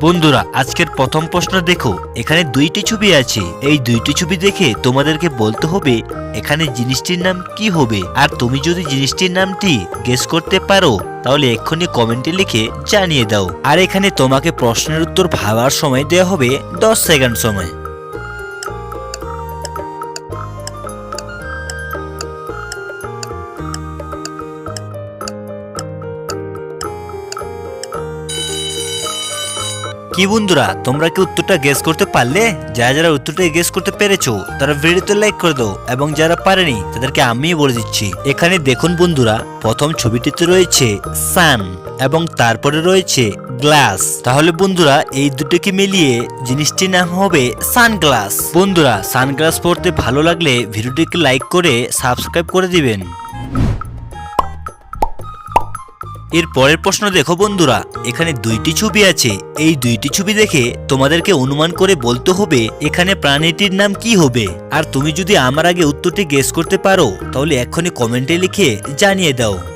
বন্ধুরা, আজকের প্রথম প্রশ্ন দেখো। এখানে দুইটি ছবি আছে। এই দুইটি ছবি দেখে তোমাদেরকে বলতে হবে, এখানে জিনিসটির নাম কি হবে? আর তুমি যদি জিনিসটির নামটি গেস করতে পারো, তাহলে এক্ষুনি কমেন্টে লিখে জানিয়ে দাও। আর এখানে তোমাকে প্রশ্নের উত্তর ভাবার সময় দেওয়া হবে, দশ সেকেন্ড সময়। কি বন্ধুরা, তোমরা কি উত্তরটা গেস করতে পারলে? যারা যারা উত্তরটা গেস করতে পেরেছ, তারা ভিডিওতে লাইক করে দাও, এবং যারা পারেনি, তাদেরকে আমি বলে দিচ্ছি। এখানে দেখুন বন্ধুরা, প্রথম ছবিটিতে রয়েছে সান এবং তারপরে রয়েছে গ্লাস তাহলে বন্ধুরা, এই দুটোকে মিলিয়ে জিনিসটির নাম হবে সানগ্লাস বন্ধুরা সানগ্লাস পড়তে ভালো লাগলে ভিডিওটিকে লাইক করে সাবস্ক্রাইব করে দিবেন। এর পরের প্রশ্ন দেখো বন্ধুরা, এখানে দুইটি ছবি আছে। এই দুইটি ছবি দেখে তোমাদেরকে অনুমান করে বলতে হবে, এখানে প্রাণীটির নাম কি হবে? আর তুমি যদি আমার আগে উত্তরটি গেস করতে পারো, তাহলে এক্ষুনি কমেন্টে লিখে জানিয়ে দাও।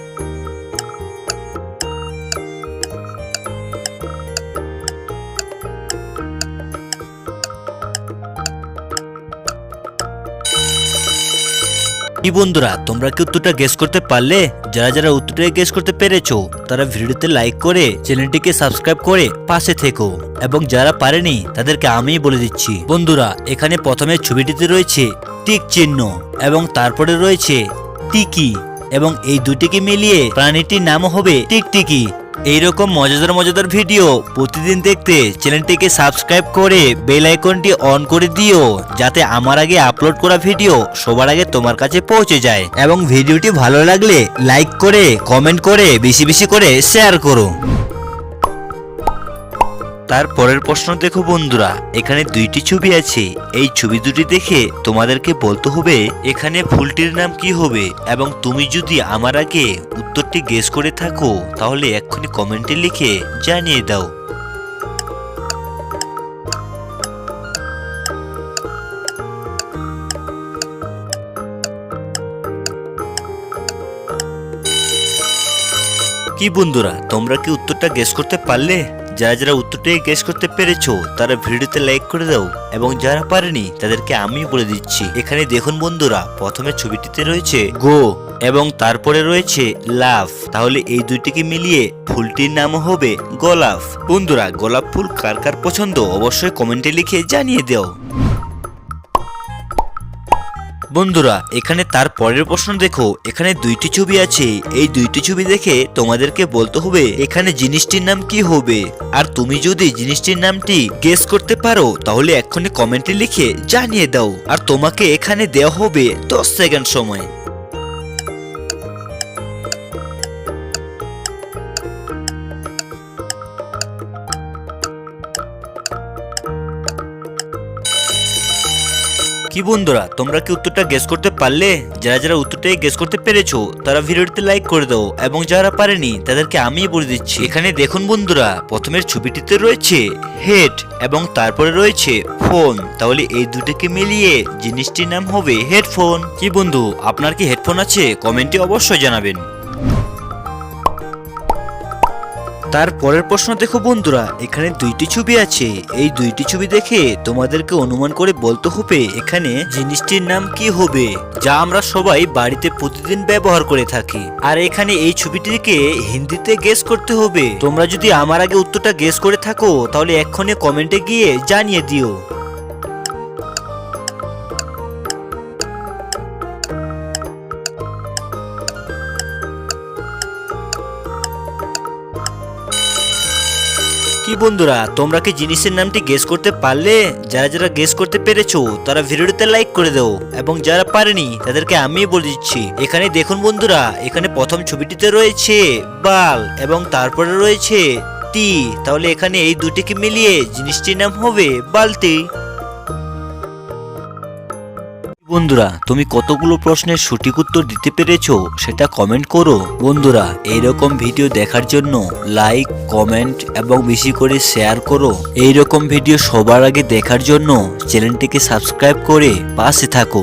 কি বন্ধুরা, তোমরা কি উত্তরটা গেস করতে পারলে? যারা যারা উত্তরটা গেস করতে পেরেছ, তারা ভিডিওতে লাইক করে চ্যানেলটিকে সাবস্ক্রাইব করে পাশে থেকো। এবং যারা পারেনি, তাদেরকে আমি বলে দিচ্ছি। বন্ধুরা, এখানে প্রথমে ছবিটিতে রয়েছে টিক চিহ্ন এবং তারপরে রয়েছে টিকি। এবং এই দুটিকে মিলিয়ে প্রাণীটির নাম হবে টিকটিকি। এইরকম মজাদার মজাদার ভিডিও প্রতিদিন দেখতে চ্যানেলটিকে সাবস্ক্রাইব করে বেল আইকনটি অন করে দিও, যাতে আমার আগে আপলোড করা ভিডিও সবার আগে তোমার কাছে পৌঁছে যায়। এবং ভিডিওটি ভালো লাগলে লাইক করে, কমেন্ট করে, বেশি বেশি করে শেয়ার করো। তার পরের প্রশ্ন দেখো বন্ধুরা, এখানে দুইটি ছবি আছে। এই ছবি দুটি দেখে তোমাদেরকে বলতে হবে, এখানে ফুলটির নাম কি হবে? এবং তুমি যদি আমার আগে উত্তরটি গেস করে থাকো, তাহলে এক্ষুনি কমেন্টে লিখে জানিয়ে দাও। কি বন্ধুরা, তোমরা কি উত্তরটা গেস করতে পারলে? যারা যারা উত্তরটি গেস করতে পেরেছ, তারা ভিডিওতে লাইক করে দাও এবং যারা পারেনি, তাদেরকে আমি বলে দিচ্ছি। এখানে দেখুন বন্ধুরা, প্রথমে ছবিটিতে রয়েছে গো এবং তারপরে রয়েছে লাভ তাহলে এই দুইটিকে মিলিয়ে ফুলটির নাম হবে গোলাপ বন্ধুরা, গোলাপ ফুল কার কার পছন্দ? অবশ্যই কমেন্টে লিখে জানিয়ে দাও। বন্ধুরা, এখানে তার পরের প্রশ্ন দেখো। এখানে দুইটি ছবি আছে। এই দুইটি ছবি দেখে তোমাদেরকে বলতে হবে, এখানে জিনিসটির নাম কি হবে? আর তুমি যদি জিনিসটির নামটি গেস করতে পারো, তাহলে এক্ষুনি কমেন্টে লিখে জানিয়ে দাও। আর তোমাকে এখানে দেওয়া হবে দশ সেকেন্ড সময়। কি বন্ধুরা, তোমরা কি উত্তরটা গেস করতে পারলে? যারা যারা উত্তরটাই গেস করতে পেরেছ, তারা ভিডিওটিতে লাইক করে দাও, এবং যারা পারেনি, তাদেরকে আমি বলে দিচ্ছি। এখানে দেখুন বন্ধুরা, প্রথমের ছবিটিতে রয়েছে হেড এবং তারপরে রয়েছে ফোন তাহলে এই দুটোকে মিলিয়ে জিনিসটির নাম হবে হেডফোন কি বন্ধু, আপনার কি হেডফোন আছে? কমেন্টে অবশ্যই জানাবেন। তার পরের প্রশ্ন দেখো বন্ধুরা, এখানে দুইটি ছবি আছে। এই দুইটি ছবি দেখে তোমাদেরকে অনুমান করে বলতে হবে এখানে জিনিসটির নাম কি হবে, যা আমরা সবাই বাড়িতে প্রতিদিন ব্যবহার করে থাকি। আর এখানে এই ছবিটিকে হিন্দিতে গেস করতে হবে। তোমরা যদি আমার আগে উত্তরটা গেস করে থাকো, তাহলে এক্ষণে কমেন্টে গিয়ে জানিয়ে দিও। কি বন্ধুরা, তোমরা কি জিনিসের নামটি গেস করতে পারলে? যারা যারা গেস করতে পেরেছ, তারা ভিডিওটিতে লাইক করে দাও। এবং যারা পারেনি, তাদেরকে আমি বলে দিচ্ছি। এখানে দেখুন বন্ধুরা, এখানে প্রথম ছবিটিতে রয়েছে বাল এবং তারপরে রয়েছে টি। তাহলে এখানে এই দুটিকে মিলিয়ে জিনিসটির নাম হবে বালতি। বন্ধুরা, তুমি কতগুলো প্রশ্নের সঠিক উত্তর দিতে পেরেছ সেটা কমেন্ট করো। বন্ধুরা, এইরকম ভিডিও দেখার জন্য লাইক কমেন্ট এবং বেশি করে শেয়ার করো। এইরকম ভিডিও সবার আগে দেখার জন্য চ্যানেলটিকে সাবস্ক্রাইব করে পাশে থাকো।